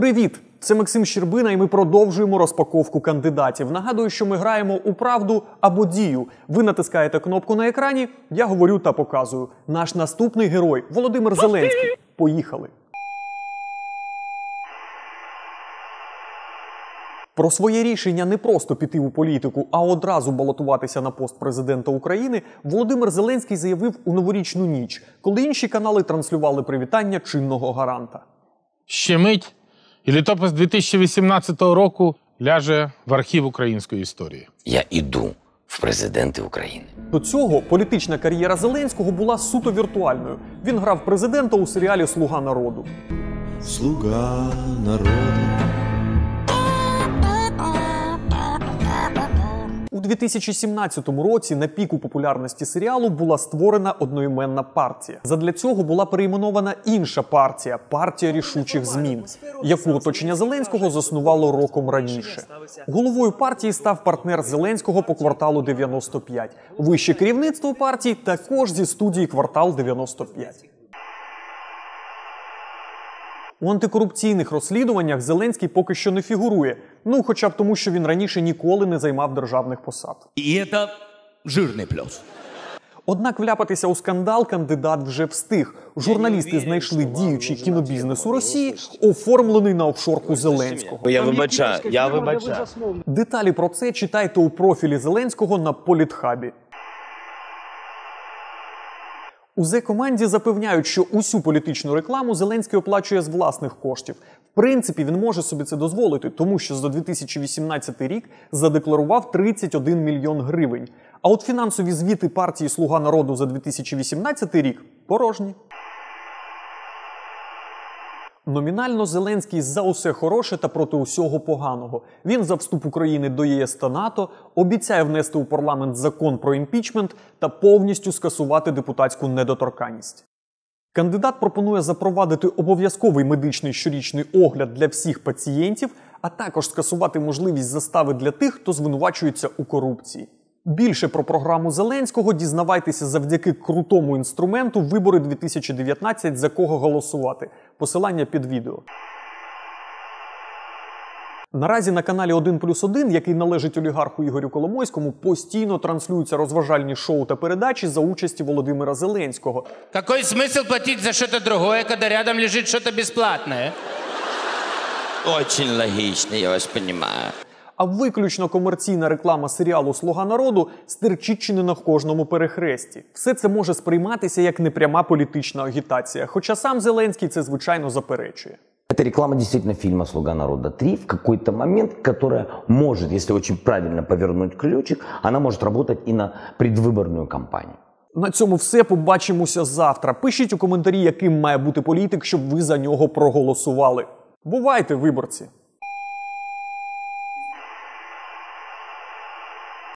Привіт! Це Максим Щербина, і ми продовжуємо розпаковку кандидатів. Нагадую, що ми граємо у правду або дію. Ви натискаєте кнопку на екрані, я говорю та показую. Наш наступний герой Володимир Зеленський. Поїхали. Про своє рішення не просто піти у політику, а одразу балотуватися на пост президента України Володимир Зеленський заявив у новорічну ніч, коли інші канали транслювали привітання чинного гаранта. Ще мить, і літопис 2018 року ляже в архів української історії. Я іду в президенти України. До цього політична кар'єра Зеленського була суто віртуальною. Він грав президента у серіалі Слуга народу. слуга народа. 2017 році на піку популярності серіалу була створена одноіменна партія. Задля цього була перейменована інша партія партія рішучих змін, яку оточення Зеленського заснувало роком раніше. Головою партії став партнер Зеленського по кварталу 95. Вище керівництво партії також зі студії квартал 95. У антикорупційних розслідуваннях Зеленський поки що не фігурує. Ну, хоча б тому, що він раніше ніколи не займав державних посад. И это жирный плюс. Однак вляпатися у скандал кандидат вже встиг. Журналісти знайшли діючий кінобізнес у Росії, оформлений на офшорку Зеленського. Я вибачаю, я вибачаю. Деталі про це читайте у профілі Зеленського на Політхабі. У Зе-команді запевняють, що усю політичну рекламу Зеленський оплачує з власних коштів. В принципі, він може собі це дозволити, тому що за 2018 рік задекларував 31 мільйон гривень. А от фінансові звіти партії Слуга народу за 2018 рік порожні. Номінально Зеленський за усе хороше та проти усього поганого. Він за вступ України до ЄС та НАТО обіцяє внести у парламент закон про імпічмент та повністю скасувати депутатську недоторканність. Кандидат пропонує запровадити обов'язковий медичний щорічний огляд для всіх пацієнтів, а також скасувати можливість застави для тих, хто звинувачується у корупції. Більше про програму Зеленського дізнавайтеся завдяки крутому інструменту Вибори 2019 за кого голосувати. Посилання під відео. Наразі на каналі 1 плюс 1, який належить олігарху Ігорю Коломойському, постійно транслюються розважальні шоу та передачі за участі Володимира Зеленського. Какой смысл платить за что-то другое, когда рядом лежит что-то бесплатное? Очень логично, я вас понимаю. А виключно комерційна реклама серіалу Слуга народу стерчить чи не на кожному перехресті. Все це може сприйматися як непряма політична агітація, хоча сам Зеленський це звичайно заперечує. Это реклама действительно фильма «Слуга народа 3» в какой-то момент, которая может, если очень правильно повернуть ключик, она может работать и на предвыборную кампанию. На цьому все побачимося завтра. Пишіть у коментарі, яким має бути політик, щоб ви за нього проголосували. Бувайте, виборці!